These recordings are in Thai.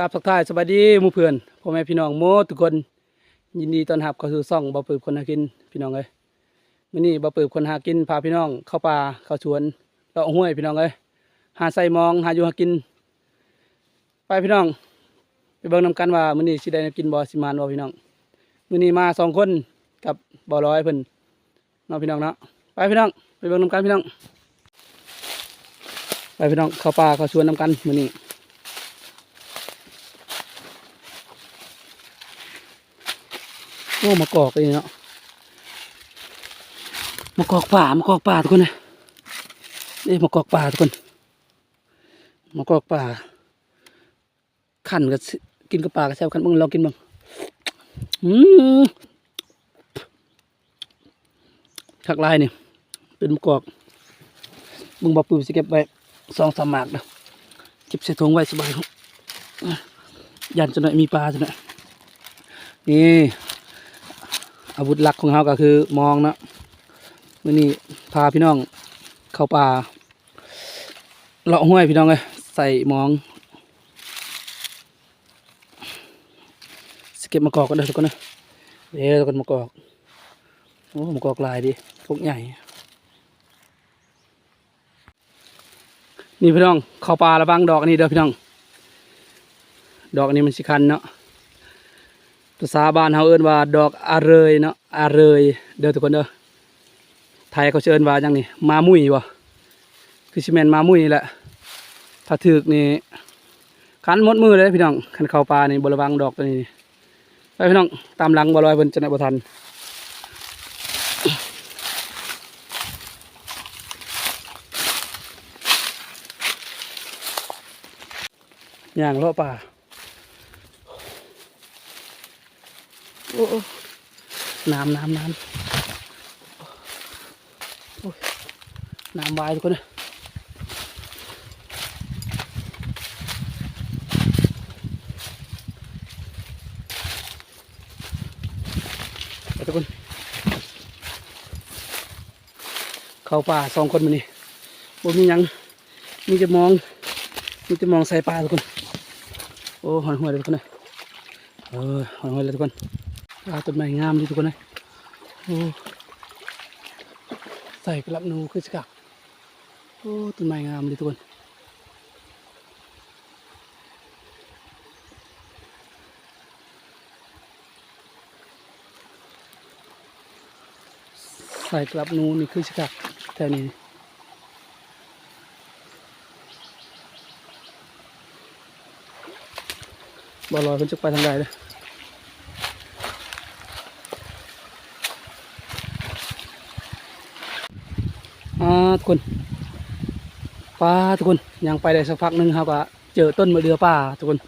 กราบทักทายสวัสดีมู่เพื่อนพ่อแม่พี่น้องโมทุกคน ยินดีต้อนรับเข้าสู่ช่องบ่เปิบคนหากินพี่น้องเอ้ยมื้อนี้บ่เปิบคนหากินพาพี่น้องเข้าป่าเข้าสวนเลาะห้วยพี่น้องเอ้ยหาใส่มองหาอยู่หากิน ไปพี่น้อง ไปเบิ่งนํกันว่ามื้อนี้สิได้แนวกินบ่สิมานบ่พี่น้องมื้อนี้มาสองคนกับบ่ร้อยเพิ่นเนาะพี่น้องเนาะไปพี่น้องไปเบิ่งนํกันพี่น้อง ไปพี่น้องเข้าป่าเข้าสวนนํกันมื้อนี้ โอ้มากอกเลยเนาะมากอกป่ามากอกป่าทุกคนนะนี่มากอกป่าทุกคนมากอกป่าขันกับกินกับป่ากับแซวกันบ้างลองกินบ้างอืมชักลายนี่เป็นมะกอกมึงบอกปืนสิเก็บไว้สองสามหมากนะเก็บใส่ถุงไว้สบายยันจะหน่อยมีปลาจะหน่อยนี่ อาวุธหลักของเราก็คือมองเนาะมื่อนี้พาพี่น้องเข้าป่าเลาะห้วยพี่น้องเลยใส่มองสเก็บมะกอกกันเด้อทุกคนนะเดี๋ยวทุกคนมะกอกโอ้มะกอกลายดีพวกใหญ่ นี่พี่น้องเข้าป่าระวังดอกนี้เด้อพี่น้อง ดอกนี้มันสิคันเนาะ ภาษาบ้านเขาเอิ้นว่าดอกอาเรยเนาะอาเรยเด้อทุกคนเด้อไทยเขาเอิ้นว่าจังนี่มามุ้ยบ่คือสิแมนมามุ้ยแหละถ้าถึกนี่คันมดมือเลยพี่น้องคันเข้าป่านี่บระวังดอกตัวนี้ไปพี่น้องตามหลังบ่ลอยเพิ่นจะได้บ่ทันย่างเลาะป่า อ้โอ้น้ำน้ำน้ำโอ้ยน้ำวายทุกคนเลยไปทุกคน เข้าป่าสองคนมานี่บ่มีหยังมีจะมองมีจะมองใส่ปลาทุกคน โอ้หอยหัวยเลยทุกคนเลยเออหอยหัวยเลยทุกคนปลา ต้นไม้งามดีทุกคนเลยโอ้ใส่กระลับนูคือสกักโอ้ต้นไม้งามดีทุกคนใส่กลับนูนี่คือสกักแถวนี้บอลลอยเพิ่นจะไปทางใดเลย อ่าทุก คนปลาทุกคนยังไปได้สักพักหนึ่งครับก็เจอต้นมะเดือป่าทุกคน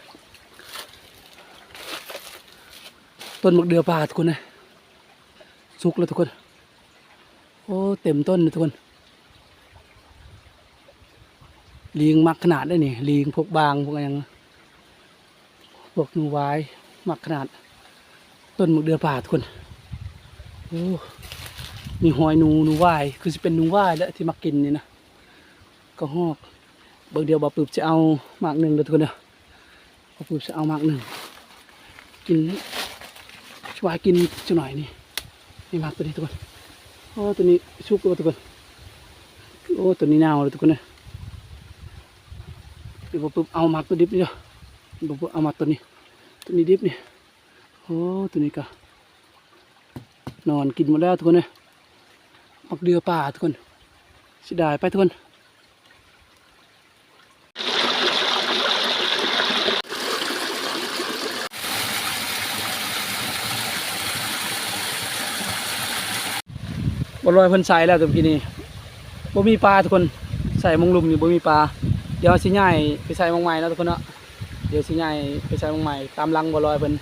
ต้นมะเดือป่าทุกคนนะสุกแล้วทุกคน โอ้เต็มต้นทุกคนลิงมักขนาดได้นี่ลิงพวกบางพวกอะไรย่างพวกนูไว้มักขนาด ต้นมะเดือป่าทุกคนโอ้ มีหอยนูนูว่ายคือจะเป็นนูว่ายแล้วที่มากินนี่นะก็หอกเบิกเดียวบ่ปึบจะเอาหมากหนึ่งเดี๋ยวทุกคนเด้อบ่ปึบจะเอาหมากหนึ่งกินช่วยกินจังหน่อยนี่นี่หมากตัวนี้ทุกคนโอ้ตัวนี้ชุกตัวทุกคนโอ้ตัวนี้เน่าเลยทุกคนเด้อเดี๋ยวบ่ปึบเอาหมากตัวดิบนี่เด้อบ่ปึบเอาหมากตัวนี้ ตัวนี้ดิบนี่โอ้ตัวนี้ก็นอนกินหมดแล้วทุกคนเด้อ มักเดือป่าทุกคนสิดายไปทุกคนบอลลอยเพิ่นใส่แล้วตรงที่นี้บ่มีปลาทุกคนใส่มงลุมนี่บ่มีปลาเดี๋ยวสิย้ายไปใส่มงใหม่เนาะทุกคนเนาะเดี๋ยวสิย้ายไปใส่มงใหม่ตามลังบอลลอยเพิ่น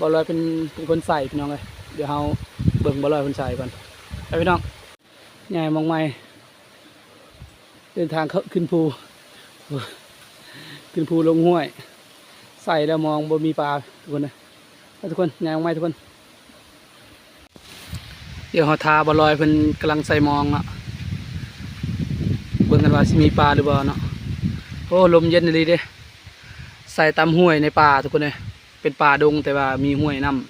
บอลลอยเป็นเป็นคนใส่พี่น้องเลยเดี๋ยวเฮาเบิ่งบอลอยเพิ่นใส่ก่อนไปพี่น้อง ใหญ่มองไม่เดินทางขึ้นภู ขึ้นภูลงห้วย ใส่แล้วมองบ่มีปลาทุกคนนะทุกคนใหญ่มองไม่ทุกคน เดี๋ยวเขาทาบอลอยเพิ่นกำลังใส่มองเนาะเบิ่งกันว่าสิมีปลาหรือเปล่าเนาะโอ้ลมเย็นเลยเด้ใส่ตามห้วยในป่าทุกคนเลยเป็นป่าดงแต่ว่ามีห้วยน้ำ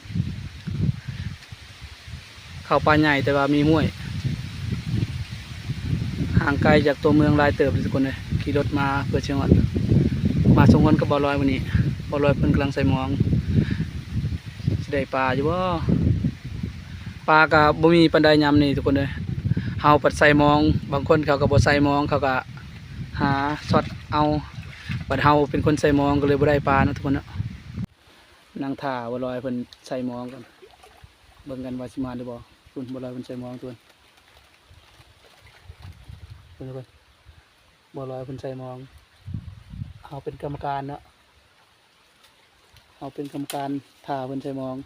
เข้าป่าใหญ่แต่ว่ามีห้วย ห่างไกลจากตัวเมืองลายเติบทุกคนเลยขี่รถมาเพื่อเชียงวัดมาสองคนกับบอลอยวันนี้บอลอยเพิ่นกำลังใส่หมองสิได้ปลาอยู่บ่ปลากับบ่มีปันไดยำนี่ทุกคนเลยเฮาปัดใส่หมอง บางคนเขาก็บ่ใส่หมองเขาก็หาช็อตเอาบัดเฮาเป็นคนใส่หมองก็เลยบ่ได้ปลาเนาะทุกคนเนาะนางท่าบอลอยเพิ่นใส่หมองกันเบิ่งกันว่าสิมาหรือบ่คุณบอลอยเพิ่นใส่หมอง ทุกคนเพิ่นเพิ่นบ่ลอยเพิ่นใส่มองเอาเป็นกรรมการเนาะเอาเป็นกรรมการถ่าเพิ่นใส่มอง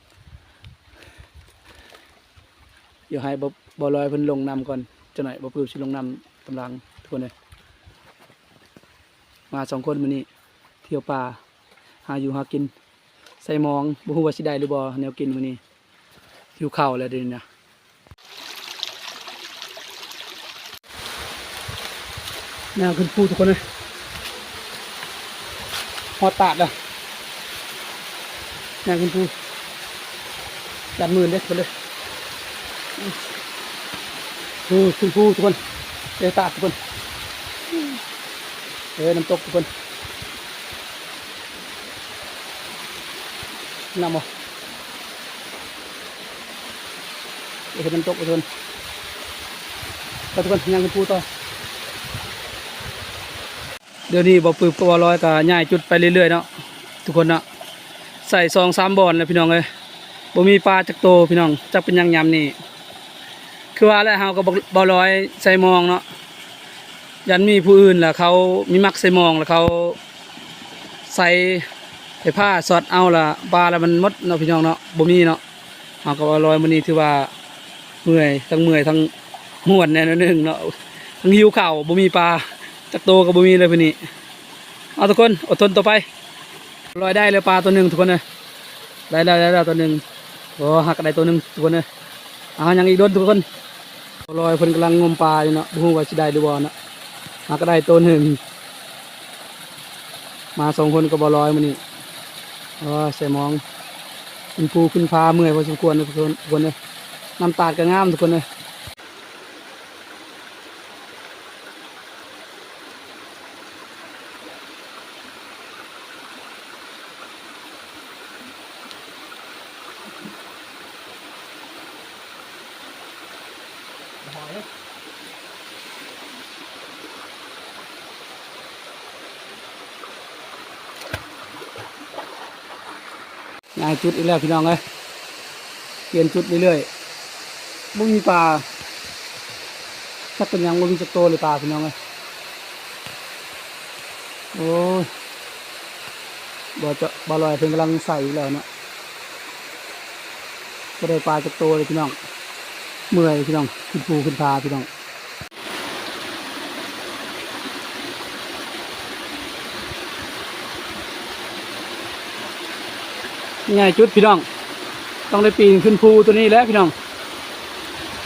เดี๋ยวให้บ่บ่ลอยเพิ่นลงนำก่อนจะหน่อยบ่ปื้มสิลงนำกำลังทุกคนเลยมาสองคนมื้อนี้เที่ยวป่าหาอยู่หากินใส่มองบ่ฮู้ว่าสิได้หรือบ่แนวกินมื้อนี้หิวข้าวแล้วเดี๋ยวนี้นะ แนวขึ้นภูทุกคนเลยหอดตาดเลยแนวขึ้นภูดันมือเด็ดไปเลยโอ้ขึ้นภูทุกคนเดตาดทุกคนเออน้ำตกทุกคนน้ำบ่เออน้ำตกทุกคนทุกคนยังขึ้นภูต่อ เดี๋ยวนี้บ่ปืบก็บ่ร้อยก็ย้ายจุดไปเรื่อยๆเนาะทุกคนเนาะใส่ซองสามบอนแล้วพี่น้องเอ้ยบ่มีปลาจักโตพี่น้องจักเป็นยังยำนี่คือว่าแล้วเฮาก็บ่บ่ร้อยใส่มองเนาะยันมีผู้อื่นล่ะเขามีมักใส่มองแล้วเขาใส่ไอ้ผ้าสอดเอาล่ะปลาแล้วมันมดเนาะพี่น้องเนาะบ่มีเนาะเฮาก็บ่ร้อยมื้อนี้ถือว่าเมื่อยทั้งเมื่อยทั้งม่วนแน่นอนหนึงเนาะทั้งหิวข้าวบ่มีปลา จักโตกับบุมีเลยพี่นี่เอาทุกคนอดทนต่อไปลอยได้เลยปลาตัวหนึ่งทุกคนเลยได้แล้วได้แล้วตัวหนึ่งโอ้หักได้ตัวหนึ่งทุกคนเลยเอายังอีกโดนทุกคนลอยเพิ่นกำลังงมปลาอยู่เนาะบุ้งว่าสิได้หรือบ่เนาะหักได้ตัวหนึ่งมาสองคนก็บ่ลอยมานี่โอ้ใส่มองขึ้นภูขึ้นพาเมื่อยพอสมควรเลยทุกคนทุกคนเลยน้ำตาดก็งามทุกคนเลย นายจุดอีกแล้วพี่น้องเอ้ยเปลี่ยนจุดเรื่อยๆบ่มีปลาถ้าเป็นยังบ่มีจักโตเลยปลาพี่น้องเอ้ยโอ้ยบ่จะบ่ลอยเพิ่นกำลังใส่แล้วเนาะบ่ได้ปลาจักโตเลยพี่น้อง เมื่อยพี่น้องขึ้นภูขึ้นพาพี่น้องง่ายจุดพี่น้อง ต้องได้ปีนขึ้นภูตัวนี้แล้วพี่น้อง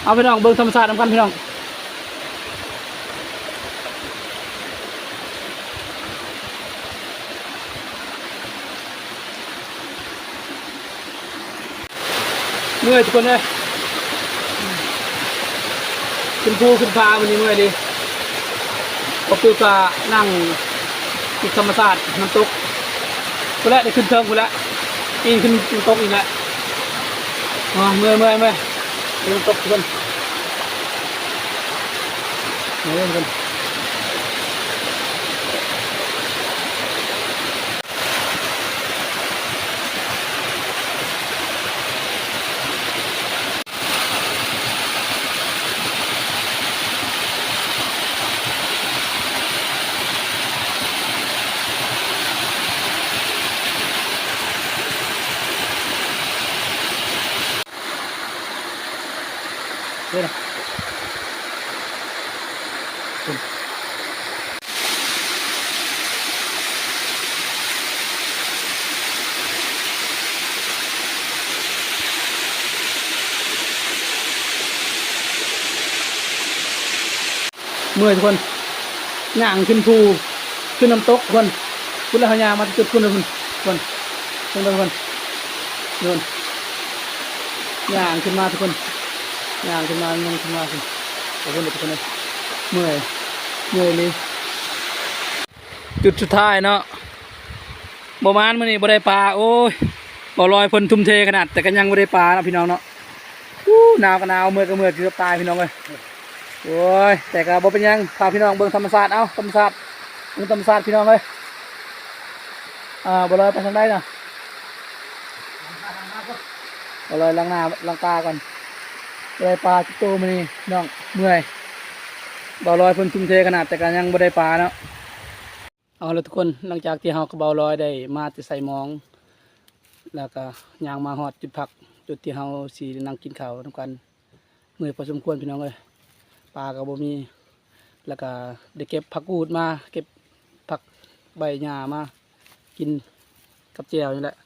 เอาพี่น้องเบิ่งธรรมชาตินำกันพี่น้องเมื่อยทุกคนเลย ขึ้นภูขึ้นพาวันนี้เมื่อยดิปกติจะนั่งติดธรรมศาสตร์น้ำตกกูแล้วได้ขึ้นเทิงกูแล้วปีนขึ้นน้ำตกอีกแล้วอ๋อเมื่อยเมื่อยเมื่อยน้ำตกทุกคนเมื่อยทุกคน มื่อยทุกคนย่างขึ้นภูขึ้นน้ำตกทุกคนคุณละหายางมาจุดคุณเลยคุณคนคนเดินคนโยนย่างขึ้นมาทุกคนย่างขึ้นมาย่างขึ้นมาคุณขอบคุณทุกคนเลยเมื่อยเมื่อยเลยจุดสุดท้ายเนาะบมานมื้อนี้บ่ได้ปลาโอ้ยบ่ลอยพิ่นทุ่มเทขนาดแต่ก็ยังบ่ได้ปลานะพี่น้องเนาะอู้หนาวก็หนาวเมื่อยก็เมื่อยเกือบตายพี่น้องเลย โอ้ยแต่ก็บ่เป็นยังพาพี่น้องเบิ่งธรรมชาสติเอ้าธรรมชาสติเบิ่งธรรมชาสติพี่น้องเลยอ่าบ่ลอยไปทางใดนะบ่ลอยล้างหน้าล้างตาก่อนบ่ได้ปลาจิโตมื้อนี้พี่น้องเมื่อยบ่ลอยเพิ่นทุ่มเทขนาดแต่ก็ยังบ่ได้ปลาเนาะเอาละทุกคนหลังจากที่เฮากระเบาลอยได้มาติใส่หมอง แล้วก็ย่างมาฮอดจุดพัก จุดที่เฮาสีนั่งกินข้าวทำกันเมื่อยพอสมควรพี่น้องเลย ปลาก็บ่มี แล้วก็ได้เก็บผักกูดมา เก็บผักใบหญ้ามา กินกับเจียวนี่แหละ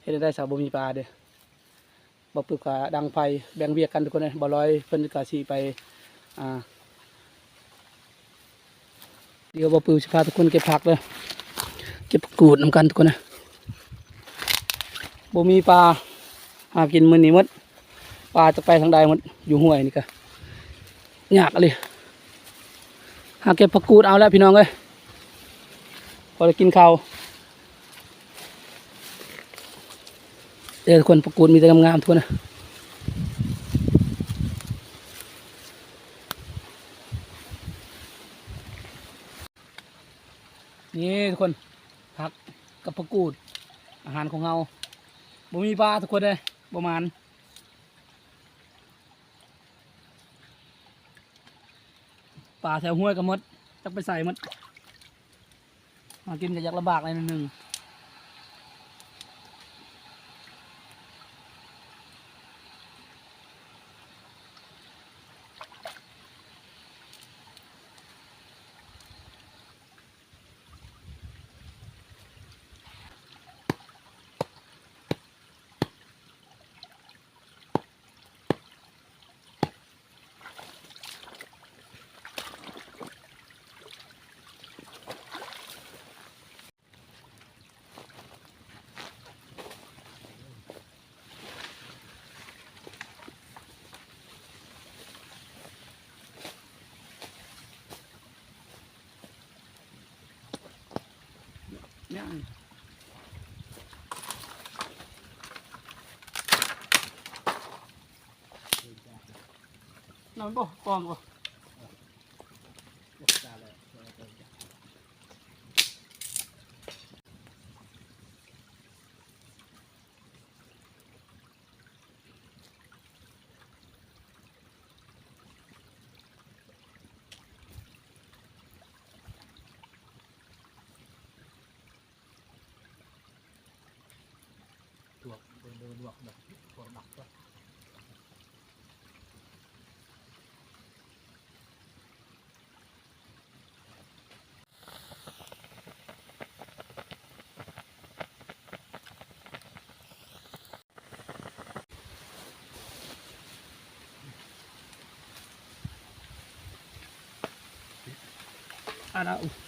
เฮ็ดให้ได้สาวบ่มีปลาเด้อบ่ปึกก็ดังไฟแบ่งเวียกกันทุกคนเลยบ่ลอยเพิ่นก็สิไปอ่าเดี๋ยวบอปือจะพาทุกคนเก็บผักเลยเก็บผักกูดนำกันทุกคนนะบ่มีปลาหากินมื้อนี้หมดปลาจะไปทางใดหมดอยู่ห้วยนี่ก็ ยากเลยหาเก็บผักกูดเอาแล้วพี่น้องเอ้ยพอได้กินข้าวเดี๋ยวทุกคนผักกูดมีแต่งามๆทุกคนนะนี่ทุกคนผักกับผักกูด อาหารของเราบ่มีปลาทุกคนเลยประมาณ ปลาแถวห้วยก็มดจักไปใส่มดมากินก็อยากลำบากเลยนิดนึง เนี่ยน อนบ่กองบ่อะนะ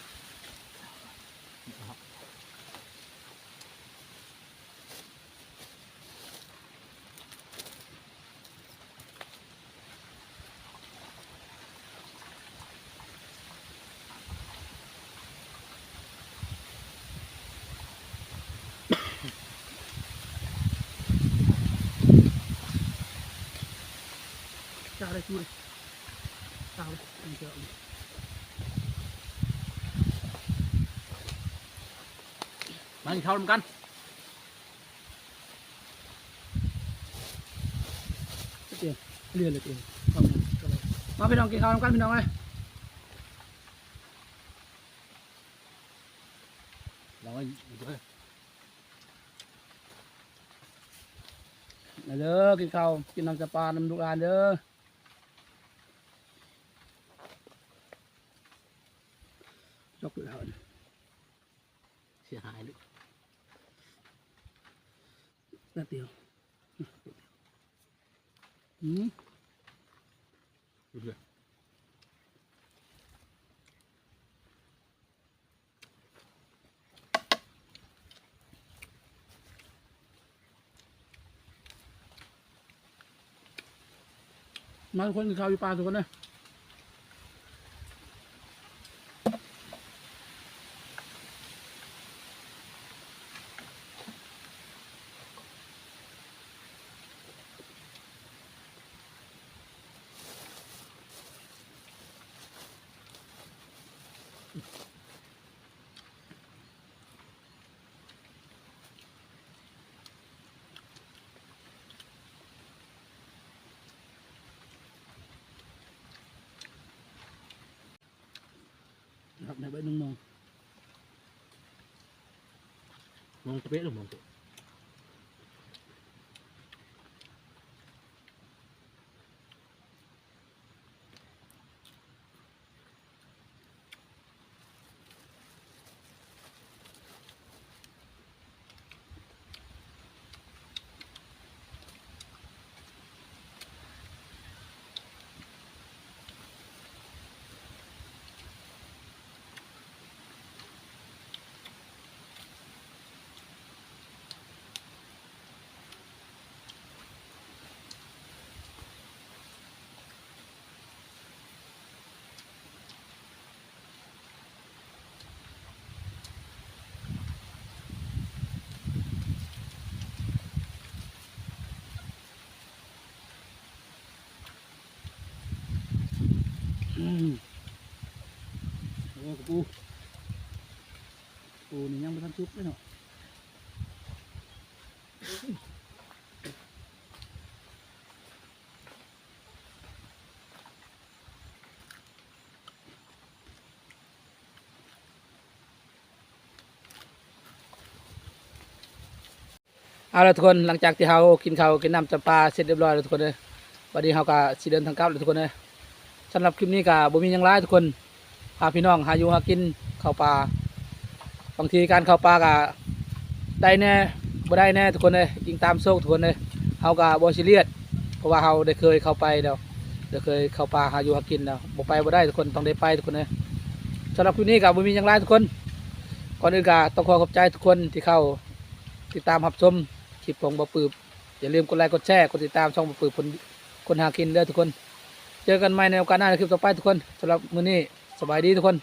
อุ๊ยจ้าเลยพี่จ้าเลยอันนี้เจ้ามากินกันเตียงเลื่อเลยเตียงมาพี่น้องกินข้าวกันพี่น้องเลยเราก็อยู่ด้วยมาเด้อกินข้าวกินน้ำจะปลาน้ำลูกหลานเด้อ ยกเลยเสียหายลูกแป๊บเดียวอืมดูเลยมาคนข่าวอยู่ปลาสุกันเนี่ย มองต โอ้กระปูปูนี่ยังไม่ทันชุบเลยเนาะเอาละทุกคนหลังจากที่เรากินข้าวกินน้ำจำปาเสร็จเรียบร้อยแล้วทุกคนเลยวันนี้เราก็สิเดินทางกลับแล้วทุกคนเลย สำหรับคลิปนี้ก็บ่มียังร้ทุกคนพาพี่น้องหาอยู่หากินเข้าป่าบางทีการเข้าป่าก็ได้แน่บ่ได้แน่ทุกคนเลยยิงตามโซกทุกคนเลยเฮาก็บ่ซีเรียสเพราะว่าเฮาได้เคยเข้าไปแล้วได้เคยเข้าป่าหาอยู่หากินแล้วบ่ไปบ่ได้ทุกคนต้องได้ไปทุกคนเลยสำหรับคลิปนี้ก็บ่มียังร้ทุกคนก่อนอื่นก็ต้องขอขอบใจทุกคนที่เข้าติดตามรับชมคลิปของบ่ปืบอย่าลืมกดไลค์กดแชร์กดติดตามช่องบ่ปืบคนคนหากินเด้อทุกคน เจอกันใหม่ในโอกาสหน้าในคลิปต่อไปทุกคนสำหรับมื้อนี้สบายดีทุกคน